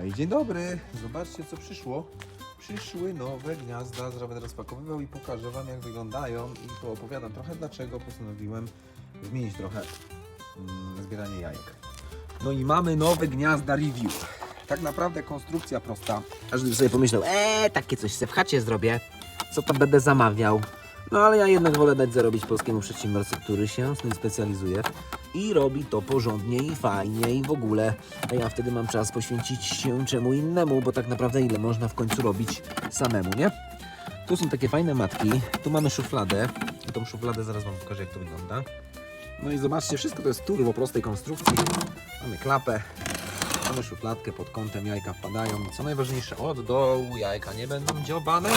Ej, dzień dobry! Zobaczcie co przyszło. Przyszły nowe gniazda, zaraz będę rozpakowywał i pokażę Wam jak wyglądają i poopowiadam trochę dlaczego postanowiłem zmienić trochę mm, zbieranie jajek. No i mamy nowe gniazda review. Tak naprawdę konstrukcja prosta. Każdy by sobie pomyślał, eee, takie coś se w chacie zrobię. Co to będę zamawiał? No ale ja jednak wolę dać zarobić polskiemu przedsiębiorcy, który się w tym specjalizuje i robi to porządnie i fajnie i w ogóle. A ja wtedy mam czas poświęcić się czemu innemu, bo tak naprawdę ile można w końcu robić samemu, nie? Tu są takie fajne matki, tu mamy szufladę. I tą szufladę zaraz Wam pokażę jak to wygląda. No i zobaczcie, wszystko to jest turbo prostej konstrukcji. Mamy klapę, Mamy szufladkę pod kątem, jajka wpadają. Co najważniejsze, od dołu jajka nie będą dziobane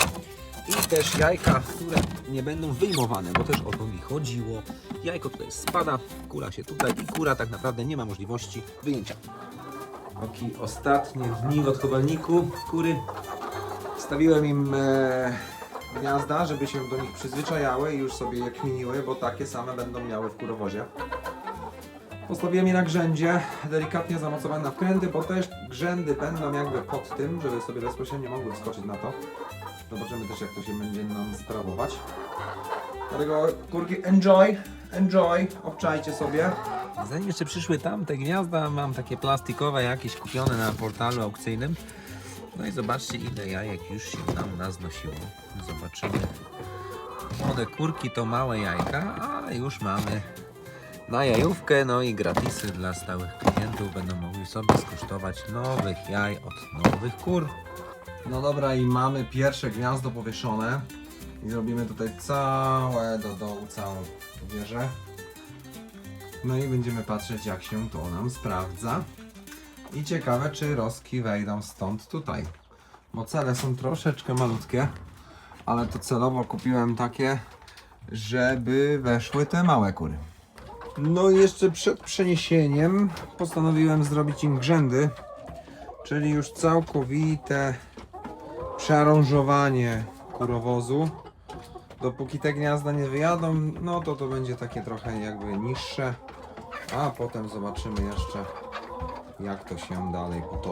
i też jajka, które nie będą wyjmowane, bo też o to mi chodziło. Jajko tutaj spada, kura się tutaj i kura tak naprawdę nie ma możliwości wyjęcia. Oki ostatnie dni w odchowalniku kury. Stawiłem im e, gniazda, żeby się do nich przyzwyczajały i już sobie je kminiły, bo takie same będą miały w kurowozie. Postawiłem je na grzędzie, delikatnie zamocowane na wkręty, bo też grzędy będą jakby pod tym, żeby sobie bezpośrednio mogły wskoczyć na to. Zobaczymy też jak to się będzie nam sprawować. Dlatego kurki enjoy, enjoy, obczajcie sobie. Zanim jeszcze przyszły tam te gniazda, mam takie plastikowe jakieś kupione na portalu aukcyjnym. No i zobaczcie ile jajek już się nam naznosiło. Zobaczymy. Młode kurki to małe jajka, ale już mamy na jajówkę, no i gratisy dla stałych klientów będą mogli sobie skosztować nowych jaj od nowych kur. No dobra i mamy pierwsze gniazdo powieszone. I zrobimy tutaj całe do dołu, całą wieżę. No i będziemy patrzeć jak się to nam sprawdza. I ciekawe czy roski wejdą stąd tutaj. Bo cele są troszeczkę malutkie. Ale to celowo kupiłem takie, żeby weszły te małe kury. No i jeszcze przed przeniesieniem postanowiłem zrobić im grzędy. Czyli już całkowite przearanżowanie kurowozu. Dopóki te gniazda nie wyjadą, no to to będzie takie trochę jakby niższe. A potem zobaczymy jeszcze jak to się dalej potoczy.